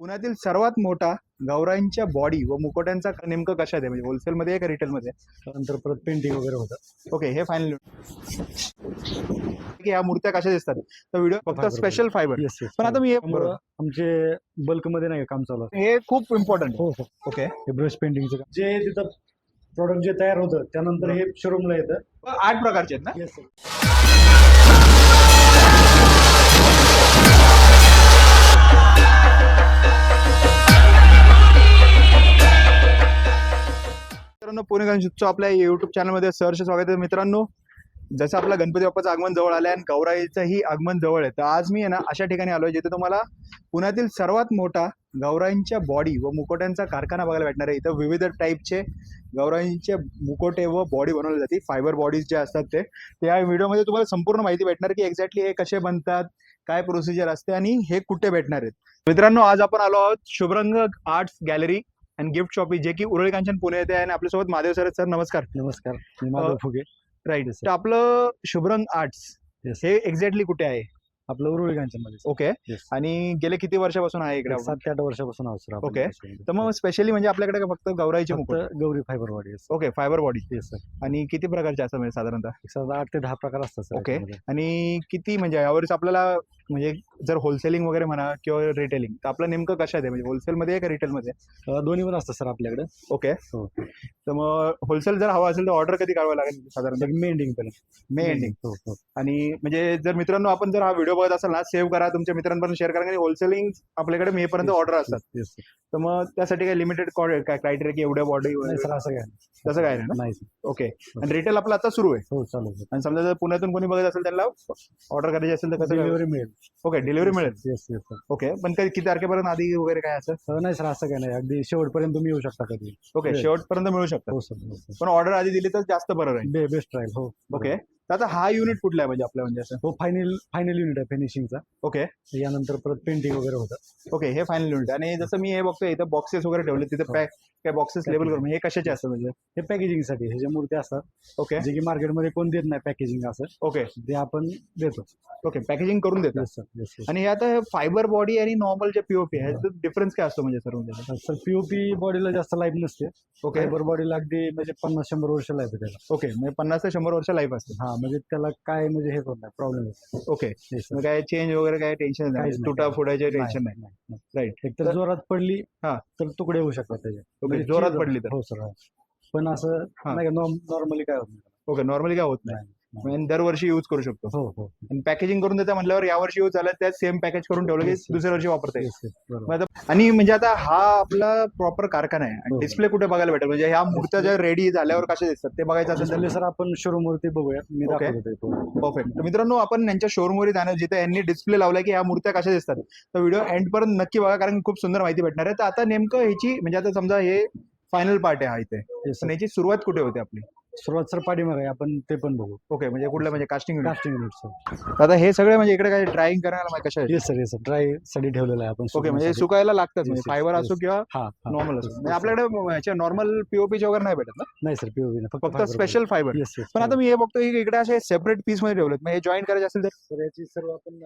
पुण्यातील सर्वात मोठा गौराईंच्या बॉडी व मुकोट्यांचा नेमकं कशात आहे? म्हणजे होलसेलमध्ये आहे का रिटेलमध्ये त्यानंतर परत पेंटिंग वगैरे होतं. ओके हे फायनल ह्या मूर्त्या कशा दिसतात? तर व्हिडिओ फक्त. स्पेशल फायबर पण आता मी हे आमचे बल्कमध्ये नाही का काम चालू. हे खूप इम्पॉर्टंट हो हो. ओके हे ब्रश पेंटिंगचं काम. जे तिथं प्रॉडक्ट जे तयार होतं त्यानंतर हे शोरूमला येतं. आठ प्रकारचे आहेत ना? येस गणेशोत्सव आपल्या युट्यूब चॅनलमध्ये सहर्ष स्वागत आहे. मित्रांनो जसं आपला गणपती बाप्पाचं आगमन जवळ आलं आहे आणि गौराईचंही आगमन जवळ आहे. तर आज मी आहे ना अशा ठिकाणी आलो आहे जिथे तुम्हाला पुण्यातील सर्वात मोठा गौराईंच्या बॉडी व मुकोट्यांचा कारखाना बघायला भेटणार आहे. इथं विविध टाईपचे गौराईंचे मुकोटे व बॉडी बनवली जाते. फायबर बॉडीज जे असतात ते. त्या व्हिडिओमध्ये तुम्हाला संपूर्ण माहिती भेटणार की एक्झॅक्टली हे कसे बनतात काय प्रोसिजर असते आणि हे कुठे भेटणार आहेत. मित्रांनो आज आपण आलो आहोत Shubhrang arts gallery. And gift shoppe जे की उरळी कांचन पुणे आहे आणि आपल्यासोबत महादेव सर सर नमस्कार. नमस्कार. मी माधव फुगे. राईट. तर आपलं शुभरंग आर्ट्स. हे एक्झॅक्टली कुठे आहे? आपलं उरुळी मध्ये ओके. Yes. आणि गेले किती वर्षापासून आहे इकडे आपण? सात ते आठ वर्षापासून आहोत सर Okay. तर मग स्पेशली म्हणजे आपल्याकडे का फक्त गौराईचे मुकुट? गौरी फायबर वाडी okay fibre body yes sir आणि किती प्रकारचे असतात म्हणजे साधारणतः? एक साधा आठ ते दहा प्रकार असतात सर Okay. याच्यामध्ये. आणि किती म्हणजे यावेळेस आपल्याला म्हणजे जर होलसेलिंग वगैरे म्हणा किंवा रिटेलिंग तर आपलं नेमकं कशात आहे? म्हणजे होलसेलमध्ये आहे का रिटेलमध्ये अं, दोन्ही पण असतात सर आपल्याकडे. ओके. हो. तर मग होलसेल जर हवा असेल तर ऑर्डर कधी काढावं लागेल साधारणतः? मे एंडिंग पर्यंत. मे एंडिंग हो हो. आणि म्हणजे जर मित्रांनो आपण जर हा व्हिडिओ बघत असाल ना सेव्ह करा तुमच्या मित्रांपर्यंत शेअर करा. आणि होलसेलिंग आपल्याकडे मे पर्यंत ऑर्डर असतात तर मग त्यासाठी काय लिमिटेड काय क्रायटेरिया की एवढ्या बॉडी असं काय तसं काय नाही. ओके आणि रिटेल आपलं आता सुरू आहे. हो चालू आणि समजा जर पुण्यातून कोणी बघत असेल त्यांना ऑर्डर करायची असेल तर कसं डिलिव्हरी मिळेल. ओके डिलिव्हरी मिळेल. ओके पण कधी किती तारखेपर्यंत आधी वगैरे काय असं? अं, नाही सर असं काय नाही. अगदी शेवटपर्यंत तुम्ही येऊ शकता कधी. ओके. शेवटपर्यंत मिळू शकतं. हो हो पण ऑर्डर आधी दिली तर जास्त बरं राहील. बेस्ट राहील हो. ओके आता हा युनिट कुठला आहे म्हणजे आपल्या म्हणजे असं? हो फायनल फायनल युनिट आहे फिनिशिंगचा ओके यानंतर परत पेंटिंग वगैरे होतं. ओके हे फायनल युनिट आणि जसं मी हे बघतोय इथं बॉक्सेस वगैरे ठेवले तिथे हो. पॅक काय बॉक्सेस लेबल करून हे कशाचे असतात म्हणजे? हे पॅकेजिंगसाठी. हे जे मूर्ती असतात ओके जे की मार्केटमध्ये कोण देत नाही पॅकेजिंग असं ओके ते आपण देतो. ओके पॅकेजिंग करून येस सर आणि हे आता फायबर बॉडी आणि नॉर्मल जे पीओपी आहे डिफरन्स काय असतो म्हणजे सर म्हणजे? सर पीओपी बॉडीला जास्त लाईफ नसते. ओके फायबर बॉडीला अगदी म्हणजे पन्नास शंभर वर्ष लाईफ आहे त्याला. ओके म्हणजे पन्नास ते शंभर वर्ष लाईफ असते. हा म्हणजे त्याला काय म्हणजे हे होत नाही. प्रॉब्लेम ओके मग काय चेंज वगैरे काय टेन्शन नाही. काहीच नाही, तुटा फुटायचे टेन्शन नाही. राईट एक तर तर- जोरात पडली हा. तर तुकडे होऊ शकतात त्याचे. ओके म्हणजे जोरात पडली तर हो सर पण असं हा. नाही नॉर्मली काय होत नाही ओके नॉर्मली काय होत नाही. म्हणजे दरवर्षी यूज करू शकतो. हो हो. आणि पॅकेजिंग करून देता म्हटल्यावर या वर्षी यूज झालं त्यात सेम पॅकेज करून ठेवलं की. दुसऱ्या वर्षी वापरता येईल. मग आता- आणि म्हणजे आता हा आपला प्रॉपर कारखाना आहे आणि हो. डिस्प्ले कुठे बघायला भेटेल? म्हणजे ह्या मूर्त्या ज्या रेडी झाल्यावर कशा दिसतात ते बघायचं असेल त्याच्यातले सर आपण शोरूम वरती बघूया मी Okay. दाखवतो ते तो. परफेक्ट तर मित्रांनो आपण यांच्या शोरूमवर जाणार जिथे यांनी डिस्प्ले लावलाय की ह्या मूर्त्या कशा दिसतात. तर व्हिडिओ एंड पर्यंत नक्की बघा कारण खूप सुंदर माहिती भेटणार आहे. तर आता नेमकं ह्याची म्हणजे आता समजा हे फायनल पार्ट आहे हा इथे. Yes, sir. पण याची सुरुवात कुठे होते आपली? सुरुवात सर पाठीमाग आहे. आपण ते पण बघू. ओके म्हणजे कुठलं? म्हणजे कास्टिंग कास्टिंग युनिट सर आता हे सगळे म्हणजे इकडे काय ड्रायिंग करायला माहिती कशा येस सर येस सर ड्रायसाठी ठेवलेलं आहे आपण ओके म्हणजे सुकण्यासाठी. सुकायला लागतात म्हणजे yes, फायबर yes. असो किंवा हा हा. नॉर्मल असो. म्हणजे आपल्याकडे ह्याच्या नॉर्मल पीओपीचे वगैरे नाही भेटत ना? नाही सर पीओबी फक्त स्पेशल फायबर येस येस पण आता मी हे बघतो की इकडे असे सेपरेट पीसमध्ये ठेवलेत. मग हे जॉईन करायचे असेल तर? याची सर्व आपण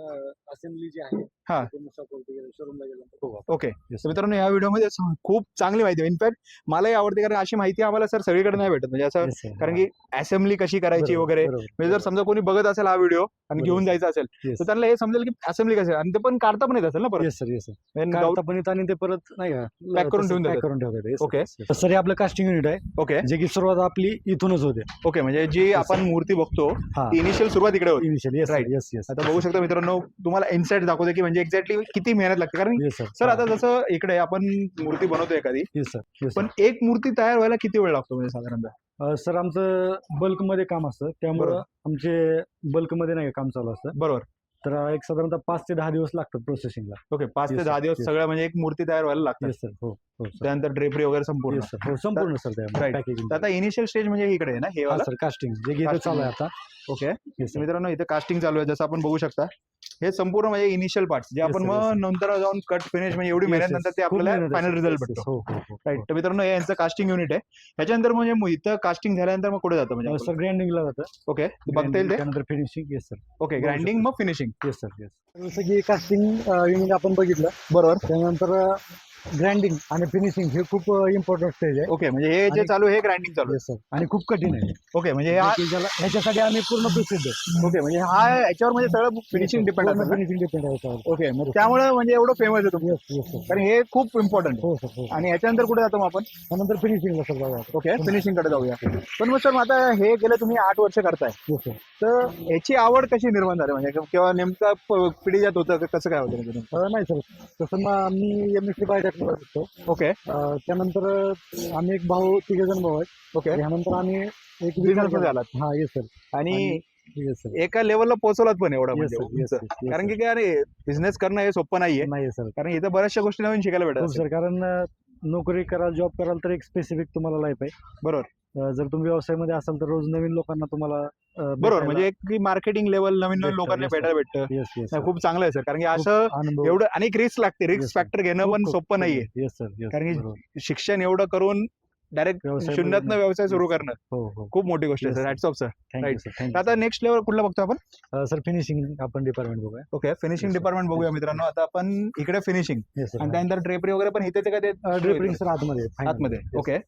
असेंब्ली जी आहे हा. शोरूमला गेल्यानंतर बघू ओके तर. मित्रांनो या व्हिडिओमध्ये खूप चांगली माहिती इनफॅक्ट मलाही आवडते कारण अशी माहिती आम्हाला सर सगळीकडे नाही भेटत. म्हणजे असं. कारण. की असेंब्ली कशी करायची वगैरे. म्हणजे जर समजा कोणी बघत असेल हा व्हिडिओ आणि. घेऊन जायचं असेल. तर त्यांना हे समजेल की असेंब्ली कशी आहे. आणि ते पण काढता पण येत असेल ना परत. पण येतं आणि ते परत नाही का? Pack करून ठेवून पॅक. करून ठेवतात. Yes. सर हे आपलं कास्टिंग युनिट आहे. ओके जे की सुरुवात आपली इथूनच होते. ओके म्हणजे जी आपण मूर्ती बघतो इनिशियल सुरुवात इकडे होती. Initial yes Right. Yes yes आता बघू शकता मित्रांनो तुम्हाला इन्साइट दाखवते की म्हणजे एक्झॅक्टली किती मेहनत लागते. कारण सर आता जसं इकडे आपण मूर्ती बनवतो एखादी पण एक मूर्ती तयार व्हायला किती वेळ लागतो म्हणजे साधारणतः? सर आमचं बल्कमध्ये काम असतं. त्यामुळं. आमचे बल्कमध्ये नाही काम चालू असतं. बरोबर. तर एक साधारणतः पाच ते दहा दिवस लागतात प्रोसेसिंगला ओके पाच ते दहा. दिवस Yes. सगळं म्हणजे एक मूर्ती तयार व्हायला लागते सर हो. हो सर. त्यानंतर ड्रेपरी वगैरे संपूर्ण. Yes, sir. हो संपूर्ण सर त्या Right. पॅकेजिंग तर आता इनिशियल स्टेज म्हणजे इकडे आहे ना हे वाला? सर कास्टिंग जे घेतं Casting. चालू आहे आता. Okay Yes, sir. मित्रांनो इथे कास्टिंग चालू आहे जसं आपण बघू शकता. हे संपूर्ण म्हणजे इनिशियल पार्ट जे Yes, आपण sir, मग नंतर जाऊन कट फिनिश म्हणजे एवढी Yes, मेहनत yes. नंतर ते खूप आपल्याला मेहनत फायनल. रिझल्ट Yes, भेटतो. हो हो हो. राईट तर मित्रांनो हे यांचं कास्टिंग युनिट आहे. ह्याच्यानंतर म्हणजे मग इथं कास्टिंग झाल्यानंतर मग कुठे जातं म्हणजे सर ग्राइंडिंगला जातं. ओके बघता येईल ते? त्यानंतर फिनिशिंग येस सर ओके बघू ग्राइंडिंग शकतो. मग फिनिशिंग येस सर येस जसं की कास्टिंग युनिट आपण बघितलं. बरोबर. त्यानंतर ग्राइंडिंग आणि फिनिशिंग हे खूप इम्पॉर्टंट स्टेज आहे. ओके म्हणजे हे जे चालू आहे ग्राइंडिंग चालू येस सर आणि खूप कठीण आहे. आहे ओके म्हणजे हा जे की ज्याला- ह्याच्यासाठी आम्ही पूर्ण प्रसिद्ध आहे. ओके म्हणजे हा याच्यावर म्हणजे सगळं फिनिशिंग डिपेंड असतं ना? फिनिशिंग डिपेंड आहे याच्यावर ओके मग त्यामुळे म्हणजे एवढं फेमस आहे तुम्ही येस येस सर कारण हे खूप इम्पॉर्टंट आहे. हो सर हो आणि याच्यानंतर कुठे जातो मग आपण? त्यानंतर फिनिशिंगला सर जाऊया ओके फिनिशिंगकडे जाऊया. पण मग सर आता हे गेले तुम्ही आठ वर्ष करताय. येस सर तर याची आवड कशी निर्माण झाली? म्हणजे किंवा नेमका प- पिढी जात होतं का? कसं काय होतं म्हणजे नेमकं? अं, नाही सर तसं मग मी एम एस सी शिकतो ओके. अं, त्यानंतर आम्ही एक भाऊ तिघे जण भाऊ आहेत. ओके. ह्यानंतर आम्ही एक मध्ये केला. आलात हा येस सर आणि येस सर एका लेवलला पोहोचवलात पण एवढा येस म्हणजे सर येस उंच. सर कारण की काय अरे बिझनेस करणं हे सोपं नाहीये. नाही सर कारण इथं बऱ्याचशा गोष्टी नवीन शिकायला हो भेटतात. सर कारण अं, नोकरी कराल जॉब कराल तर एक स्पेसिफिक तुम्हाला लाईफ आहे. बरोबर. जर तुम्ही व्यवसायामध्ये असाल तर रोज नवीन लोकांना तुम्हाला बरोबर म्हणजे एक मार्केटिंग लेवल नवीन नवीन लोकांना. भेटायला भेटतं. खूप चांगलं आहे सर कारण की असं एवढं आणि रिस्क लागते. रिस्क. फॅक्टर घेणं पण सोपं नाहीये. कारण की शिक्षण एवढं करून डायरेक्ट व्यवसाय शून्यातनं बघणं. व्यवसाय सुरू करणं हो हो. खूप मोठी गोष्ट आहे Yes, sir sir. Hats off sir thank you Right. Sir तर थँक्यू आता नेक्स्ट लेवल कुठला बघतो आपण? सर फिनिशिंग आपण डिपार्टमेंट बघूया. Okay finishing Yes, sir. Department बघूया मित्रांनो. आता आपण इकडे फिनिशिंग येस आणि सर त्यानंतर ड्रेपरी वगैरे पण इथे का ते ड्रिपलिंग सर आतमध्ये. आतमध्ये. ओके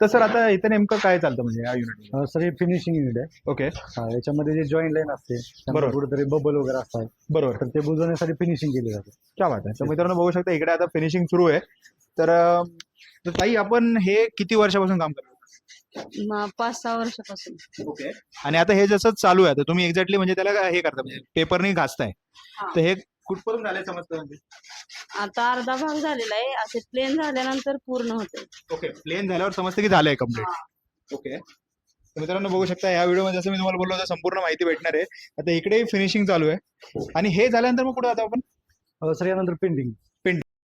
तर सर आता इथे नेमकं काय चालतं म्हणजे या युनिट अं, सर हे फिनिशिंग युनिट आहे. ओके हा, याच्यामध्ये जे जॉईंट लाईन असते त्यामध्ये बरोबर. कुठेतरी बबल वगैरे असतात. बरोबर. तर ते बुजवण्यासाठी फिनिशिंग केली जाते. क्या बात आहे. तर मित्रांनो बघू शकता इकडे आता फिनिशिंग सुरू आहे. तर अं, तर ताई आपण हे किती वर्षापासून काम करतो म- पाच सहा वर्षापासून. ओके. आणि आता हे जसं चालू आहे तुम्ही एक्झॅक्टली म्हणजे त्याला काय हे करता म्हणजे पेपरने घासताय. हा. तर हे कुठपर्यंत झालंय समजतं म्हणजे? आता अर्धा भाग झालेला आहे असे प्लेन झाल्यानंतर पूर्ण होते ओके प्लेन झाल्यावर समजतं की झालंय कंप्लीट ओके. तर मित्रांनो बघू शकता या व्हिडिओमध्ये जसं मी तुम्हाला बोललो होतं संपूर्ण माहिती भेटणार आहे. आता इकडे फिनिशिंग चालू आहे. आणि हे झाल्यानंतर मग कुठे जातो आपण? अं, सर यानंतर पेंटिंग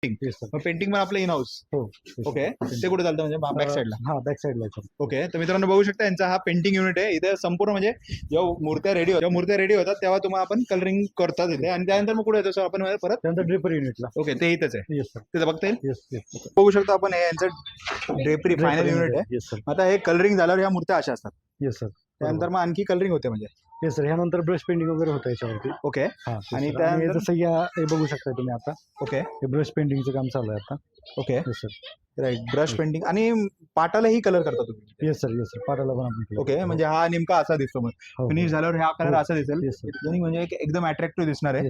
मग पेंटिंग पण आपलं इन हाऊस हो ओके ते कुठे चालतं? म्हणजे बॅक साईडला हा बॅक साईडला ओके तर मित्रांनो बघू शकता यांचा हा पेंटिंग युनिट आहे. इथे संपूर्ण म्हणजे जेव्हा मूर्त्या रेडी जेव्हा मूर्त्या रेडी होतात तेव्हा तुम्हाला आपण कलरिंग करतात इथे. आणि त्यानंतर मग कुठे येतो? सर आपण परत त्यानंतर ड्रिपर युनिटला ओके ते इथंच आहे. तिथं बघता येईल? बघू शकता आपण हे यांचं ड्रेपरी फायनल युनिट आहे. आता हे कलरिंग झाल्यावर ह्या मूर्त्या अशा असतात. येस सर त्यानंतर मग आणखी कलरिंग होते म्हणजे. येस सर ह्यानंतर ब्रश पेंटिंग वगैरे होतं याच्यावरती. ओके हा आणि. त्यानंतर- जसं या हे बघू शकता तुम्ही आता. ओके हे ब्रश पेंटिंगचं काम चालू आहे आता. Okay yes sir right brush painting आणि पाटालाही कलर करता तुम्ही? येस सर येस सर पाटाला पण आपण. ओके म्हणजे हा नेमका असा दिसतो मग. हो, हो. फिनिश झाल्यावर हा कलर हो. असा दिसेल. दोन्ही म्हणजे एक- एकदम अट्रॅक्टिव्ह दिसणार आहे.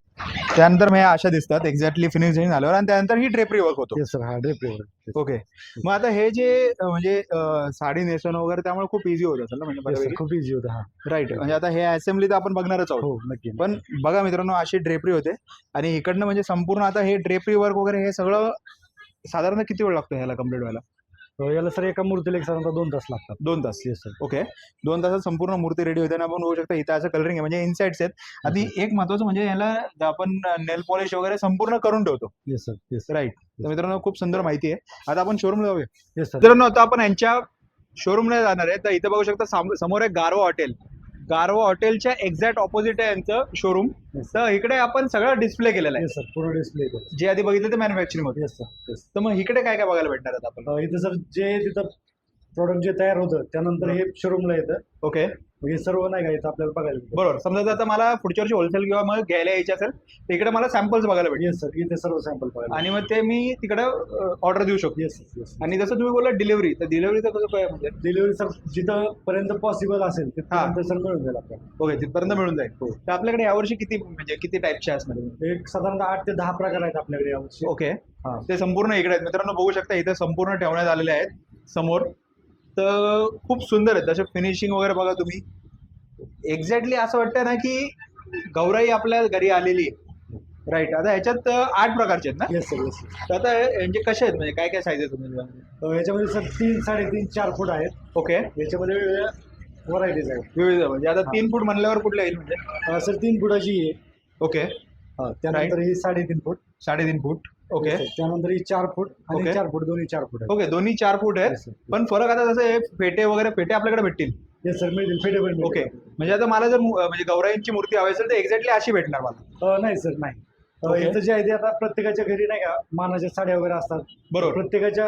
त्यानंतर मग ह्या अशा दिसतात. एक्झॅक्टली फिनिशिंग झाल्यावर आणि त्यानंतर ही ड्रेपरी वर्क होतो. येस सर हा ड्रिपर ओके मग आता हे जे अं, म्हणजे अं, साडी नेसवणं वगैरे त्यामुळे खूप इझी होत असेल ना म्हणजे खूप इझी होतं हा. राईट म्हणजे आता हे असेंब्ली तर आपण बघणारच आहोत. हो नक्की पण बघा मित्रांनो अशी ड्रेपरी होते. आणि इकडनं म्हणजे संपूर्ण आता हे ड्रेपरी वर्क वगैरे हे सगळं साधारण किती वेळ लागतो ह्याला कंप्लीट व्हायला? अं, याला सर एका मूर्तीला एक साधारणतः दोन तास लागतात. दोन तास. येस सर ओके दोन तासात संपूर्ण मूर्ती रेडी होते आणि आपण बघू शकता इथं असं कलरिंग आहे. म्हणजे इन्साइट्स आहेत. आणि एक महत्वाचं म्हणजे याला आपण नेल पॉलिश वगैरे संपूर्ण करून ठेवतो. येस सर येस राईट तर मित्रांनो खूप सुंदर माहिती आहे. आता आपण शोरूमला जाऊया. येस सर मित्रांनो आता आपण यांच्या शोरूमला जाणार आहे. तर इथं बघू शकता साम- समोर आहे गारवा हॉटेल गारवा हॉटेलच्या एक्झॅक्ट ऑपोजिट आहे यांचं शोरूम तर इकडे आपण सगळं डिस्प्ले केलेलं आहे. सर पूर्ण डिस्प्ले जे आधी बघितलं ते मॅन्युफॅक्चरिंग होते येस सर तर मग इकडे काय काय बघायला भेटणार आहेत आपण? इथे सर जे तिथं प्रॉडक्ट जे तयार होतं त्यानंतर हे. शोरूमला येतं. ओके हे सर्व नाही का इथं आपल्याला बघायला बरोबर. समजा जर आता मला पुढच्या वर्षी होलसेल किंवा मग घ्यायला यायचे असेल तर इकडे मला सॅम्पल्स बघायला भेटेल येस सर इथे सर्व सॅम्पल बघायला आणि मग ते मी तिकडे ऑर्डर देऊ शकतो. येस येस आणि जसं तुम्ही बोलला डिलिव्हरी तर डिलिव्हरीचं कसं काय म्हणजे? डिलिव्हरी सर जिथं पर्यंत पॉसिबल असेल तिथपर्यंत सर मिळून जाईल आपल्याला. ओके तिथपर्यंत मिळून जाईल. तर आपल्याकडे यावर्षी किती म्हणजे किती टाईपचे असणार एक साधारणतः आठ ते दहा प्रकार आहेत आपल्याकडे यावर्षी ओके हा. ते संपूर्ण इकडे आहेत. मित्रांनो बघू शकता इथे संपूर्ण ठेवण्यात आलेले आहेत. समोर तर खूप सुंदर आहेत. जसे फिनिशिंग वगैरे बघा तुम्ही. एक्झॅक्टली असं वाटतं ना की गौराई आपल्या घरी आलेली आहे. राईट आता ह्याच्यात आठ प्रकारचे आहेत ना? येस सर येस तर आता यांचे कसे आहेत? म्हणजे काय काय साईज आहेत तुम्ही याच्यामध्ये सर तीन साडेतीन चार फूट आहेत. ओके याच्यामध्ये व्हरायटीज आहेत. विविध म्हणजे आता. तीन फूट म्हणल्यावर कुठले येईल म्हणजे? अं, सर तीन फुटाची आहे. ओके हा, त्यानंतर ही साडेतीन फूट. साडेतीन फूट. ओके. त्यानंतर ही चार फूट आणि Okay. चार फूट दोन्ही चार फूट ओके दोन्ही चार फूट आहेत. आहेत पण फरक आता जसं हे फेटे वगैरे फेटे आपल्याकडे भेटतील. येस सर मिळतील. फेटे पण मिळतील. ओके म्हणजे आता मला जर मु- म्हणजे गौराईंची मूर्ती हवी असेल तर एक्झॅक्टली अशी भेटणार मला. अ, नाही सर नाही. अ, Okay. इथं जे आहे ते आता प्रत्येकाच्या घरी नाही का मानाच्या साड्या वगैरे असतात. बरोबर. प्रत्येकाच्या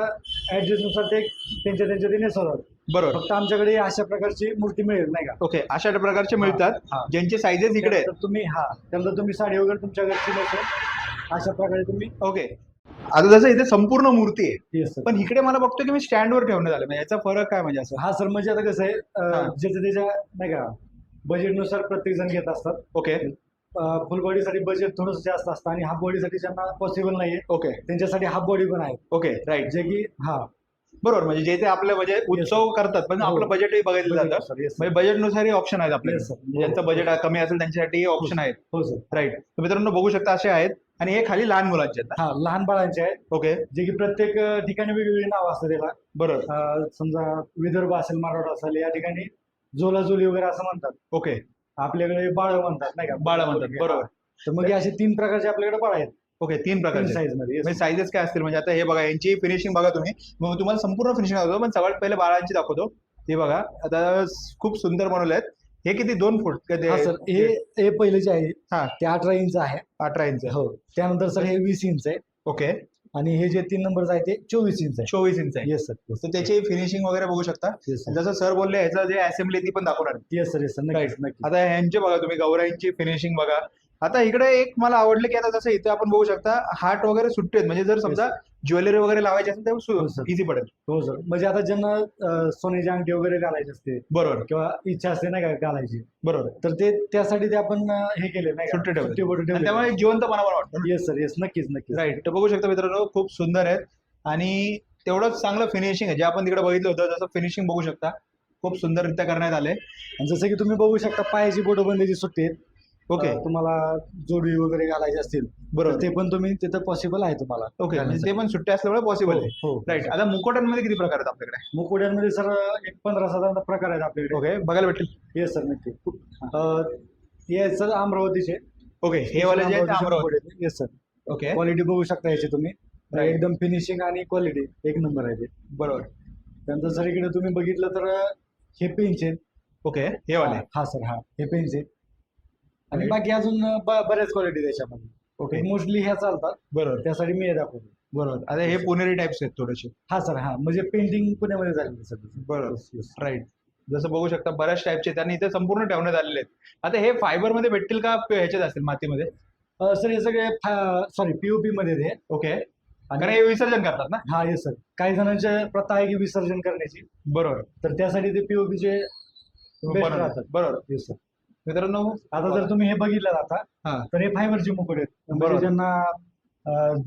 ऍड्रेस नुसार ते त्यांच्या त्यांच्या ते नेसवतात बरोबर. फक्त आमच्याकडे अशा प्रकारची मूर्ती मिळेल नाही का? ओके अशा प्रकारचे मिळतात. हा. ज्यांचे साईजेस इकडे आहेत. तर तुम्ही हा त्यानंतर तुम्ही साडी वगैरे तुमच्या घरची नेसून अशा प्रकारे तुम्ही ओके आता जसं इथे संपूर्ण मूर्ती आहे पण इकडे मला बघतो की मी स्टँडवर ठेवण्यात आलं म्हणजे याचा फरक काय म्हणजे असं? हा सर म्हणजे आता कसं आहे हा. अ, ज्याचं त्याच्या नाही का बजेटनुसार प्रत्येक जण घेत असतात. ओके फुल बॉडीसाठी बजेट थोडंसं जास्त असतं आणि हाफ बॉडीसाठी ज्यांना पॉसिबल नाहीये ओके त्यांच्यासाठी हाफ बॉडी पण आहे. ओके राईट जे की हा. बरोबर म्हणजे जे ते आपलं म्हणजे उत्सव करतात पण हो. आपलं बजेटही बघितलं जातं. म्हणजे बजेटनुसारही ऑप्शन आहेत आपल्याकडे. Sir. ज्यांचं बजेट कमी असेल त्यांच्यासाठी ऑप्शन आहेत. हो सर राईट तर मित्रांनो बघू शकता असे आहेत. आणि हे खाली लहान मुलांचे आहेत. हा लहान बाळांचे आहे ओके जे की प्रत्येक ठिकाणी वेगवेगळी नाव असतं त्याला. बरोबर. समजा विदर्भ असेल मराठा असेल या ठिकाणी जोलाजोली वगैरे असं म्हणतात. ओके आपल्याकडे बाळ म्हणतात नाही का? बाळा म्हणतात. बरोबर. तर मग हे असे तीन प्रकारचे आपल्याकडे बाळ आहेत. ओके तीन प्रकारचे. साईजमध्ये yes. म्हणजे साईजेस काय असतील? म्हणजे आता हे बघा यांची फिनिशिंग बघा तुम्ही. मग तुम्हाला संपूर्ण फिनिशिंग दाखवतो पण सगळ्यात पहिले बाळांची दाखवतो. हे बघा आता खूप सुंदर बनवले आहेत. हे किती? दोन फूट. सर हे हे पहिले जे आहे हा. ते अठरा इंच आहे. अठरा इंच हो. त्यानंतर सर हे वीस इंच आहे. ओके आणि हे जे तीन नंबर आहे ते चोवीस इंच आहे. चोवीस इंच आहे. येस सर तर त्याची फिनिशिंग वगैरे बघू शकता. जसं सर बोलले ह्याचं जे असेंब्ली ती पण दाखवणार. येस सर येस सर नक्कीच नक्की आता ह्यांचे बघा तुम्ही गौराईंची फिनिशिंग बघा. आता इकडे एक मला आवडलं की आता जसं इथे आपण बघू शकता हार्ट वगैरे सुट्टे आहेत. म्हणजे जर समजा ज्वेलरी वगैरे लावायची असेल हो, तर. इझी पडेल. हो सर म्हणजे आता ज्यांना सोन्याची अंगठी वगैरे घालायची असते बरोबर. किंवा इच्छा असते नाही का घालायची बरोबर. तर ते त्यासाठी ते आपण हे केले नाही सुट्टे ठेवले. त्यामुळे जिवंतपणा पण वाटतो येस सर येस नक्कीच नक्कीच. राईट तर बघू शकता मित्रांनो खूप सुंदर आहेत. आणि तेवढंच चांगलं फिनिशिंग आहे. जे आपण तिकडे बघितलं होतं जसं फिनिशिंग बघू शकता खूप सुंदररित्या करण्यात आले आणि जसं की तुम्ही बघू शकता पायाची बोटं बंदीची सुट्टी आहेत. ओके. तुम्हाला जोडी वगैरे घालायची असतील बरोबर. ते पण तुम्ही तिथं पॉसिबल आहे तुम्हाला. ओके म्हणजे ते पण सुट्टे असल्यामुळे पॉसिबल आहे. हो राईट आता मुकोटांमध्ये किती प्रकार आहेत आपल्याकडे? मुकुड्यांमध्ये सर एक पंधरा साधारण प्रकार आहेत आपल्याकडे. ओके बघायला भेटेल येस सर नक्की. हे सर अमरावतीचे. ओके हे वाले जे Amravati. Yes sir okay. Quality बघू शकता याची तुम्ही. एकदम फिनिशिंग आणि क्वालिटी एक नंबर आहे ते. बरोबर. त्यानंतर सर इकडे तुम्ही बघितलं तर हे पेन्स आहेत ओके हे वाले. हा सर हा हे पेन्स आहेत आणि. बाकी अजून ब- बऱ्याच क्वालिटी त्याच्यामध्ये ओके मोस्टली ह्या चालतात. बरोबर. त्यासाठी मी हे दाखवतो. बरोबर. आता हे पुणेरी टाइप्स आहेत थोडेसे. हा सर हा. म्हणजे पेंटिंग पुण्यामध्ये झालेली सर बरोबर. राईट जसं बघू शकता बऱ्याच टाईपचे त्यांनी इथे संपूर्ण ठेवण्यात आलेले आहेत. आता हे फायबरमध्ये भेटतील का? प- ह्याच्यात असतील मातीमध्ये? सर हे सगळे सॉरी पीओपी मध्ये ते ओके कारण आणि हे विसर्जन करतात ना? हा येस सर काही जणांच्या प्रथा आहे की विसर्जन करण्याची. बरोबर. तर त्यासाठी ते पीओपीचे बरोबर राहतात. बरोबर. येस सर मित्रांनो आता जर तुम्ही हे बघितलं आता हा. तर हे फायबरचे मुकुट आहेत. म्हणजे. ज्यांना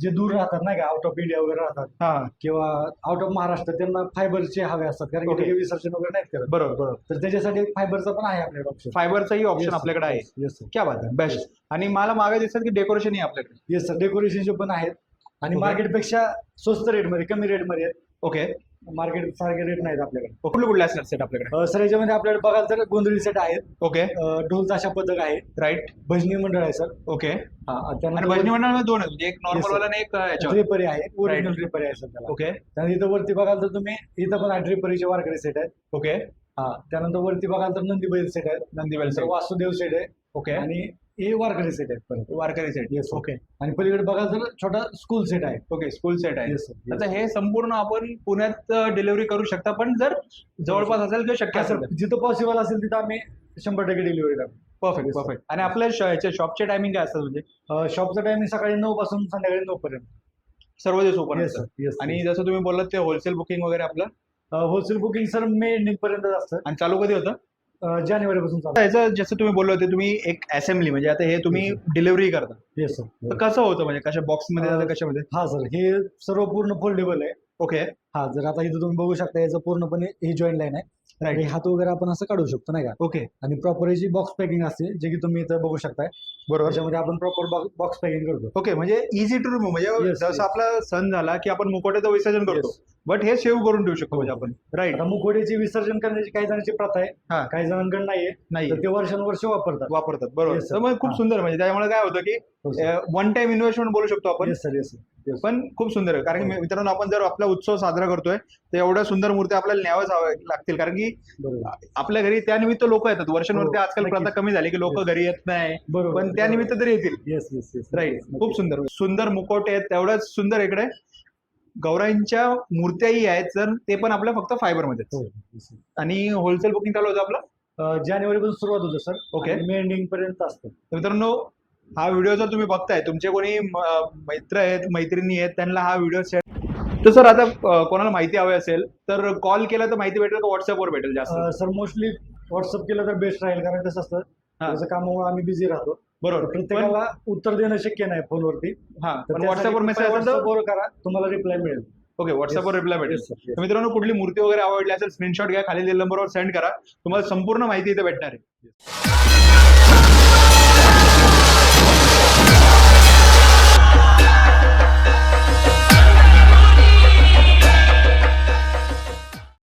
जे दूर राहतात नाही का आउट ऑफ इंडिया वगैरे राहतात हा. किंवा आउट ऑफ महाराष्ट्र त्यांना फायबरचे हवे असतात कारण की विसर्जन वगैरे नाहीत करत. बरोबर बरोबर. तर त्याच्यासाठी फायबरचा पण आहे आपल्याकडे ऑप्शन फायबरचाही ऑप्शन आपल्याकडे आहे. क्या बात आहे. बेस्ट आणि मला मागे दिसतात की डेकोरेशन आपल्याकडे. येस सर डेकोरेशनचे पण आहेत. आणि. मार्केटपेक्षा स्वस्त रेटमध्ये कमी रेटमध्ये ओके मार्केट सारखे रेट नाहीत आपल्याकडे. कुठले कुठले असणार सेट आपल्याकडे? अ, सर याच्यामध्ये आपल्याकडे बघाल तर गोंधळी सेट आहेत. ओके. अ, ढोल ताशा पथक आहे. राईट भजनी मंडळ आहे सर. ओके. हा आणि त्यानंतर भजनी मंडळामध्ये दोन आहेत म्हणजे एक Yes, नॉर्मल sir. वाला आणि एक अं, याच्यावर. ड्रेपरी आहे ओरिजिनल ड्रेपरी आहे सर त्याला. ओके. त्यानंतर इथं वरती बघाल तर तुम्ही इथं पण ड्रेपरीचे वारकरी सेट आहेत. ओके. हा त्यानंतर वरती बघाल तर नंदी बैल सेट आहेत. नंतर सेट वासुदेव सेट आहे. ओके. आणि हे वारकरी सेट आहेत परत. वारकरी सेट sir. ओके आणि पलीकडे बघाल तर छोटा स्कूल सेट आहे. ओके स्कूल सेट आहे. येस आता हे संपूर्ण आपण पुण्यात डिलिव्हरी करू शकता पण जर जवळपास असेल किंवा शक्य असेल सर जिथं पॉसिबल असेल तिथं आम्ही शंभर टक्के डिलिव्हरी करतो. Perfect Yes, sir. परफेक्ट आणि आपल्या श- शॉपचे टायमिंग काय असतात म्हणजे? शॉपचं टायमिंग सकाळी नऊ पासून संध्याकाळी नऊ पर्यंत. सर्व दिवस ओपन येस असतात. येस आणि जसं तुम्ही बोललात ते होलसेल बुकिंग वगैरे आपलं? Wholesale booking sir May ending पर्यंत असतं. आणि चालू कधी होतं? जानेवारी पासून चालू. याचं जसं तुम्ही बोलले होते तुम्ही एक असेंब्ली म्हणजे आता हे तुम्ही डिलिव्हरी करता. येस सर तर कसं होतं म्हणजे कशा बॉक्समध्ये कशामध्ये? हा सर हे सर्व पूर्ण फोल्डेबल आहे. ओके हा जर आता इथं तुम्ही बघू शकता याचं पूर्णपणे ही जॉईंट लाईन आहे. आणि राईट हात वगैरे आपण असं काढू शकतो नाही का? ओके आणि प्रॉपर याची बॉक्स पॅकिंग असते जे की तुम्ही इथं बघू शकताय बरोबर. त्याच्यामध्ये आपण प्रॉपर बॉक्स पॅकिंग करतो. ओके म्हणजे इझी टू रिमूव्ह म्हणजे Yes, जसं. आपला सण झाला की आपण मुकोट्याचं विसर्जन करतो. बट हे सेव्ह करून ठेवू शकतो म्हणजे आपण. राईट आता विसर्जन करण्याची काही जणांची प्रथा आहे. हा. काही जणांकडे नाहीये. नाही तर ते वर्षानुवर्ष वापरतात. वापरतात. बरोबर. Yes, sir. तर मग खूप हा. सुंदर म्हणजे त्यामुळे काय होतं की. वन टाइम इन्व्हेस्टमेंट बोलू शकतो आपण. येस सर येस सर पण खूप सुंदर आहे. कारण की हो. मित्रांनो आपण जर आपला उत्सव साजरा करतोय तर एवढ्या सुंदर मूर्ती आपल्याला न्यावच लागतील. कारण की आपल्या घरी त्यानिमित्त लोक येतात. वर्षांवरती हो, आजकाल प्रथा. कमी झाली की लोक. घरी येत नाही पण त्यानिमित्त तरी येतील. राईट. खूप सुंदर. सुंदर मुखवटे आहेत. तेवढंच सुंदर इकडे. गौराईंच्या मूर्त्याही आहेत तर ते पण आपल्या फक्त फायबरमध्ये हो. आणि होलसेल बुकिंग चालू होतं आपलं? जानेवारी पासून सुरुवात होतं सर Okay. मे एंडिंग पर्यंत असतं. तर मित्रांनो हा व्हिडिओ जर तुम्ही बघताय तुमचे कोणी मित्र आहेत मैत्रिणी आहेत त्यांना हा व्हिडिओ शेअर तर सर आता कोणाला माहिती हवी असेल तर कॉल केला तर माहिती भेटेल का व्हॉट्सअपवर भेटेल जास्त? सर मोस्टली व्हॉट्सअप केलं तर बेस्ट राहील कारण कसं असतं. त्याचं कामामुळे आम्ही बिझी राहतो. बरोबर. प्रत्येकाला उत्तर देणं शक्य नाही फोनवरती. हा व्हॉट्सअपवर मेसेज व्हॉट्सअपवर करा तुम्हाला रिप्लाय मिळेल. ओके व्हॉट्सअपवर रिप्लाय भेटेल. मित्रांनो कुठली मूर्ती वगैरे आवडली असेल स्क्रीनशॉट घ्या खाली नंबरवर सेंड करा. तुम्हाला संपूर्ण माहिती इथे भेटणार आहे.